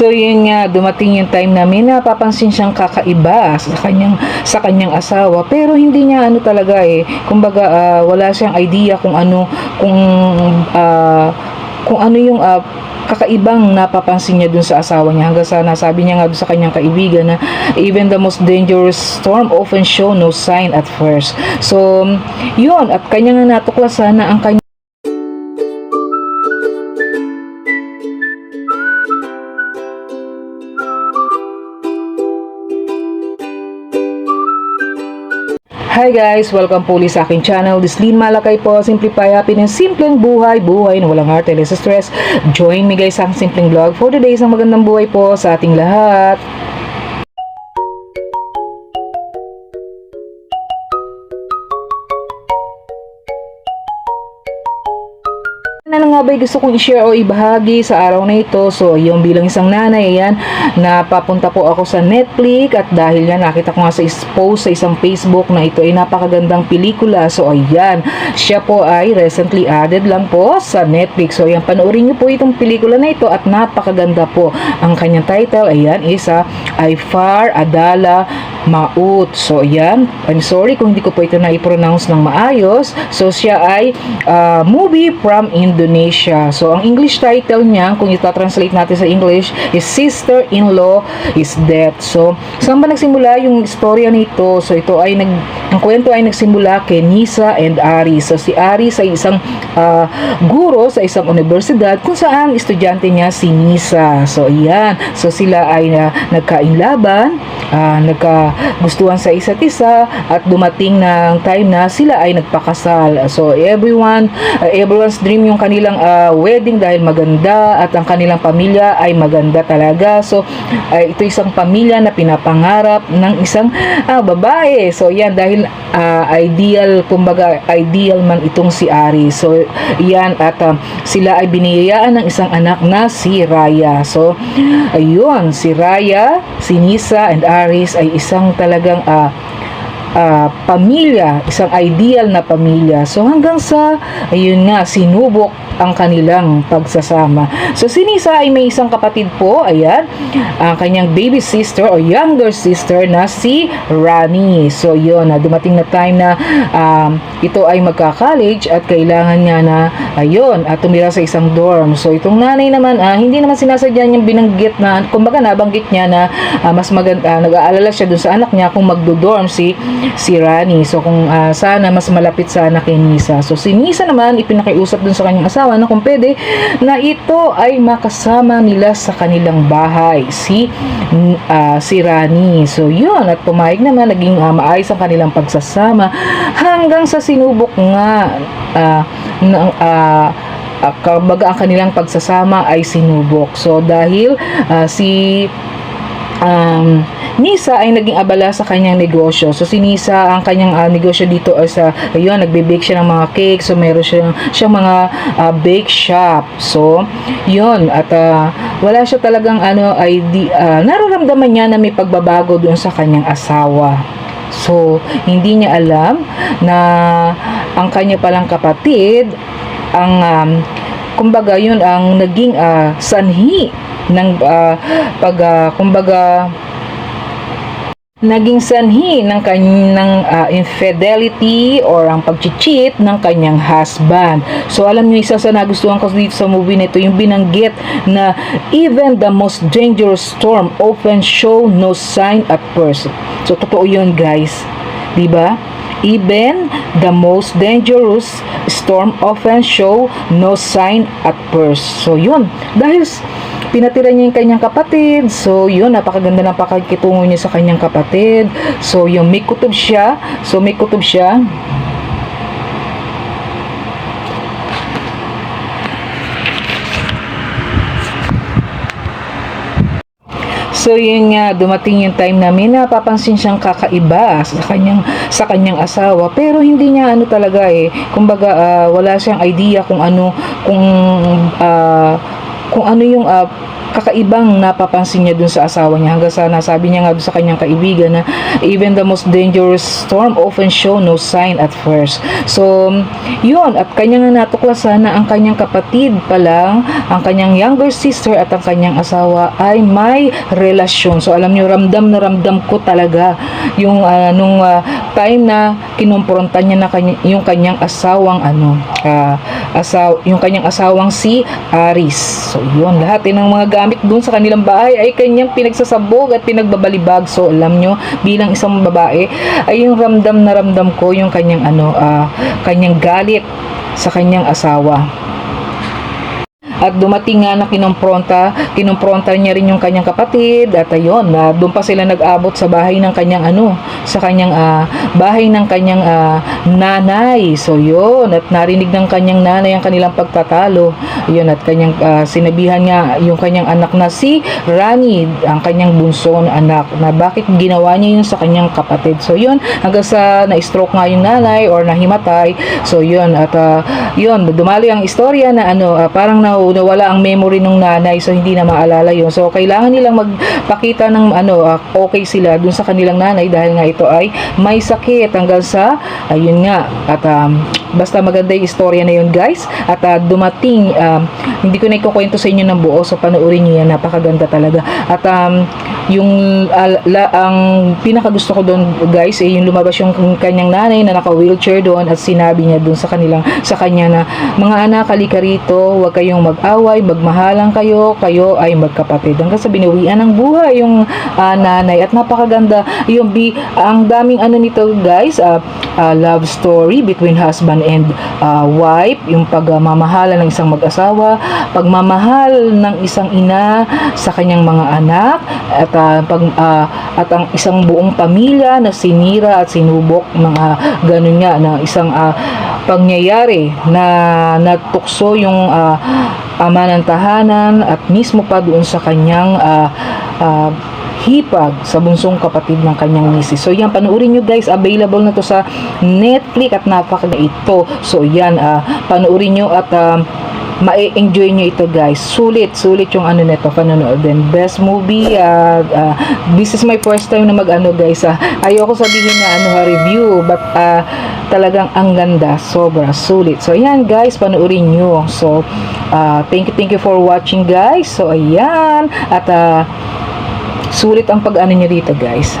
So yun nga, dumating yung time na papansin siyang kakaiba sa kanyang sa kanyang asawa pero hindi niya ano talaga eh. Kumbaga ah, wala siyang idea kung ano kung ah, kung ano yung ah, kakaibang napapansin niya dun sa asawa niya hanggang sa nasabi niya nga dun sa kanyang kaibigan na even the most dangerous storm often show no sign at first. So, yun at kanya nga natuklasan na ang kanya Hi guys! Welcome po ulit sa aking channel. This Lynn Malakay po. Simplify happy ng simpleng buhay. Buhay na walang heart, less stress. Join me guys sa simpleng vlog for today isang magandang buhay po sa ating lahat. Na nga ba gusto kong i-share o ibahagi sa araw na ito? So, yung bilang isang nanay, ayan, napapunta po ako sa Netflix at dahil yan, nakita ko nga sa post sa isang Facebook na ito ay napakagandang pelikula. So, ayan, siya po ay recently added lang po sa Netflix. So, ayan, panoorin niyo po itong pelikula na ito at napakaganda po. Ang kanyang title, ayan, is ah, I Far Adala Maut. So, ayan, I'm sorry kung hindi ko po ito na-pronounce ng maayos. So, siya ay ah, movie from Indonesia. So, ang English title niya, kung ita-translate natin sa English, is Sister-in-Law is Dead. So, saan ba nagsimula yung istorya nito? So, ito ay nag, ang kwento ay nagsimula kay Nisa and Aris. So, si Aris ay isang ah, guro sa isang universidad kung saan estudyante niya si Nisa. So, ayan. So, sila ay na, nagkainlaban, ah, nagkagustuhan sa isa't isa, at dumating ng time na sila ay nagpakasal. So, everyone, ah, everyone's dream yung kanilang ah, wedding dahil maganda at ang kanilang pamilya ay maganda talaga. So, ay ito isang pamilya na pinapangarap ng isang ah, babae. So, yan dahil ah, ideal, kumbaga ideal man itong si Ari. So, yan at ah, sila ay biniyayaan ng isang anak na si Raya. So, ayun, si Raya, si Nisa and Aris ay isang talagang ah, ah, pamilya, isang ideal na pamilya. So hanggang sa, ayun nga, sinubok ang kanilang pagsasama. So si Nisa ay may isang kapatid po, ayan, ang kanyang baby sister or younger sister na si Rani. So yun, na dumating na time na um, ito ay magka-college at kailangan nga na, ayun, at tumira sa isang dorm. So itong nanay naman, ah, hindi naman sinasadya niyang binanggit na, kumbaga nabanggit niya na ah, mas maganda, nag-aalala siya dun sa anak niya kung magdo-dorm si si Rani. So kung ah, sana mas malapit sana kay Nisa. So si Nisa naman ipinakiusap dun sa kanyang asawa na kung pwede na ito ay makasama nila sa kanilang bahay si ah, si Rani. So yun at pumayag naman naging ah, maayos ang kanilang pagsasama hanggang sa sinubok nga ng ah, ah, kumbaga ang kanilang pagsasama ay sinubok. So dahil ah, si um, Nisa ay naging abala sa kanyang negosyo. So si Nisa, ang kanyang ah, negosyo dito ay sa, ayun, nagbe-bake siya ng mga cake. So meron siya siyang mga ah, bake shop. So, yun. At ah, wala siya talagang ano, ID, ah, nararamdaman niya na may pagbabago doon sa kanyang asawa. So, hindi niya alam na ang kanya palang kapatid, ang, um, kumbaga, yun ang naging ah, sanhi ng ah, pag, ah, kumbaga, naging sanhi ng kanyang ah, infidelity or ang pag-cheat ng kanyang husband. So alam niyo isa sa nagustuhan ko dito sa movie na ito yung binanggit na even the most dangerous storm often show no sign at first. So totoo yun guys. 'Di ba? Even the most dangerous storm often show no sign at first. So yun, dahil pinatira niya yung kanyang kapatid. So yun, napakaganda ng pakikitungo niya sa kanyang kapatid. So yung may kutob siya. So may kutob siya. So yun nga, dumating yung time namin na papansin siyang kakaiba sa kanyang sa kanyang asawa pero hindi niya ano talaga eh. Kumbaga ah, wala siyang idea kung ano kung ah, kung ano yung ah, kakaibang napapansin niya dun sa asawa niya hanggang sa nasabi niya nga sa kanyang kaibigan na even the most dangerous storm often show no sign at first. So, yun, at kanya nga natuklasan na ang kanyang kapatid pa lang, ang kanyang younger sister at ang kanyang asawa ay may relasyon. So, alam niyo, ramdam na ramdam ko talaga yung ah, nung ah, time na kinumprontan niya na kanya, yung kanyang asawang ano, ah, asaw, yung kanyang asawang si Aris. So, yun, lahat ng mga gamit dun sa kanilang bahay ay kanyang pinagsasabog at pinagbabalibag. So, alam nyo, bilang isang babae, ay yung ramdam na ramdam ko yung kanyang ano, ah, kanyang galit sa kanyang asawa. At dumating nga na kinumpronta, kinumpronta niya rin yung kanyang kapatid at ayun, na doon pa sila nag-abot sa bahay ng kanyang ano, sa kanyang ah, bahay ng kanyang ah, nanay. So yun, at narinig ng kanyang nanay ang kanilang pagtatalo. Yun, at kanyang ah, sinabihan nga yung kanyang anak na si Rani, ang kanyang bunso na anak, na bakit ginawa niya yun sa kanyang kapatid. So yun, hanggang sa na-stroke nga yung nanay or nahimatay. So yun, at ah, yun, dumali ang istorya na ano, ah, parang na, nawala ang memory ng nanay so hindi na maalala yun. So kailangan nilang magpakita ng ano, ah, okay sila dun sa kanilang nanay dahil nga ito ay may sakit hanggang sa ayun nga at um, basta maganda yung istorya na yun guys at ah, dumating um, hindi ko na ikukwento sa inyo ng buo so panoorin niyo yan. Napakaganda talaga. At um, yung al- la- ang pinaka gusto ko doon guys eh yung lumabas yung kanyang nanay na naka wheelchair doon at sinabi niya doon sa kanilang sa kanya na mga anak halika rito huwag kayong mag-away magmahalan kayo kayo ay magkapatid. Hanggang sa binawian ng buhay yung ah, nanay. At napakaganda. Yung bi ang daming ano nito guys ah, ah, love story between husband and ah, wife. Yung pagmamahalan ng isang mag-asawa pagmamahal ng isang ina sa kanyang mga anak at ah, pag ah, at ang isang buong pamilya na sinira at sinubok ng ah, ganun nga na isang ah, pangyayari na natukso yung ah, ama ng tahanan at mismo pa doon sa kanyang ah, ah, hipag sa bunsong kapatid ng kanyang misis. So yan, panoorin nyo guys, available na to sa Netflix at napaka ito. So yan, ah, panoorin nyo at um, ma-enjoy nyo ito guys. Sulit, sulit yung ano nito, panonood din. Best movie, ah, ah, this is my first time na mag-ano guys. ah. ayoko sabihin na ano ha, review, but ah, talagang ang ganda, sobra, sulit. So ayan guys, panoorin nyo. So, ah, thank you, thank you for watching guys. So ayan, at ah, sulit ang pag-ano nyo dito guys